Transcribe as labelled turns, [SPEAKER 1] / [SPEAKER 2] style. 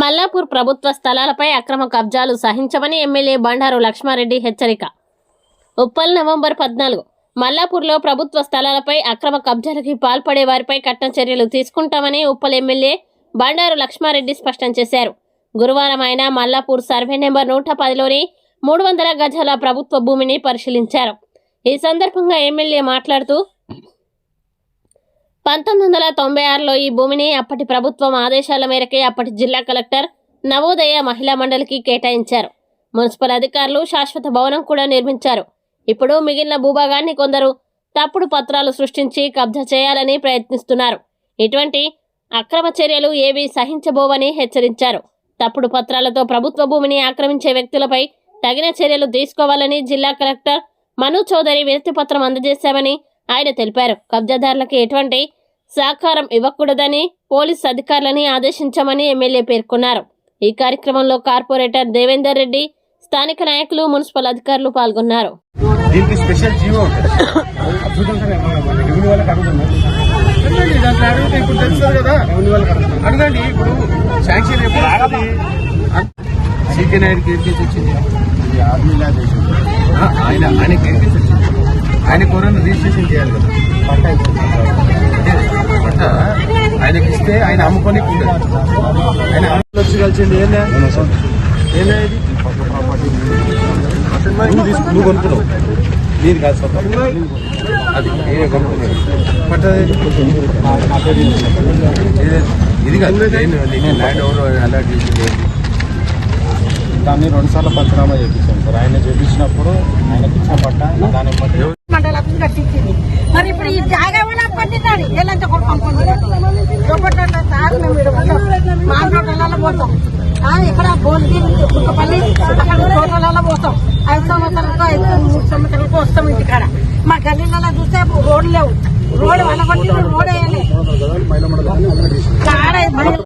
[SPEAKER 1] మల్లాపూర్ ప్రభుత్వ స్థలాలపై అక్రమ కబ్జాలు సహించమని ఎమ్మెల్యే బండారు లక్ష్మారెడ్డి హెచ్చరిక. ఉప్పల్ నవంబర్ పద్నాలుగు. మల్లాపూర్లో ప్రభుత్వ స్థలాలపై అక్రమ కబ్జాలకి పాల్పడే వారిపై కఠిన చర్యలు తీసుకుంటామని ఉప్పల్ ఎమ్మెల్యే బండారు లక్ష్మారెడ్డి స్పష్టం చేశారు. గురువారం ఆయన మల్లాపూర్ సర్వే నెంబర్ నూట పదిలోని మూడు వందల గజాల ప్రభుత్వ భూమిని పరిశీలించారు. ఈ సందర్భంగా ఎమ్మెల్యే మాట్లాడుతూ పంతొమ్మిది వందల తొంభై ఆరులో ఈ భూమిని అప్పటి ప్రభుత్వం ఆదేశాల మేరకే అప్పటి జిల్లా కలెక్టర్ నవోదయ మహిళా మండలికి కేటాయించారు. మున్సిపల్ అధికారులు శాశ్వత భవనం కూడా నిర్మించారు. ఇప్పుడు మిగిలిన భూభాగాన్ని కొందరు తప్పుడు పత్రాలు సృష్టించి కబ్జా చేయాలని ప్రయత్నిస్తున్నారు. ఇటువంటి అక్రమ చర్యలు ఏవి సహించబోవని హెచ్చరించారు. తప్పుడు పత్రాలతో ప్రభుత్వ భూమిని ఆక్రమించే వ్యక్తులపై తగిన చర్యలు తీసుకోవాలని జిల్లా కలెక్టర్ మను చౌదరి వినతి పత్రం అందజేశామని ఆయన తెలిపారు. కబ్జాదారులకు ఎటువంటి సహకారం ఇవ్వకూడదని పోలీస్ అధికారులని ఆదేశించామని ఎమ్మెల్యే పేర్కొన్నారు. ఈ కార్యక్రమంలో కార్పొరేటర్ దేవేందర్ రెడ్డి స్థానిక నాయకులు మున్సిపల్ అధికారులు పాల్గొన్నారు.
[SPEAKER 2] దీనికి స్పెషల్ జీవో ఇప్పుడు కదా. అడగండి ఇప్పుడు శాంక్షన్ సీకే కేసు వచ్చింది. ఆయన ఆయనకి ఏం కేసు వచ్చింది. ఆయన కోరని రిజిస్ట్రేషన్ చేయాలి కదా. పట్ట ఆయనకి ఇస్తే ఆయన అమ్ముకొని ఉండదు. ఆయన వచ్చి కలిసింది ఏందా? ఏందా ఇది? నువ్వు కొనుక్కున్నావు. నీది కాదు సొంతం. అది నేనే కొనుక్కున్నాను. పట్టది ఇది- ఇది కాదు. ల్యాండ్ ఓవర్ అలాట్ చేసింది?
[SPEAKER 3] దాన్ని రెండు సార్లు పంచనామా చేయించాం సార్. ఆయన చేయించినప్పుడు ఆయనకి ఇచ్చిన పట్ట దాన్ని
[SPEAKER 4] పండినాడు ఎలాంటి కొడుకుంటున్నాడు సార్ మేము ఈడ పోతాం. మా పోతాం. ఇక్కడ బోల్కి కుక్కపల్లి అక్కడ తోటలలో పోతాం. ఐదు సంవత్సరాలకు ఐదు మూడు సంవత్సరాలకు వస్తాం ఇంటికాడ. మా గల్లీలలో చూస్తే రోడ్లు లేవు. రోడ్డు వనగొట్టి రోడ్ వేయాలి.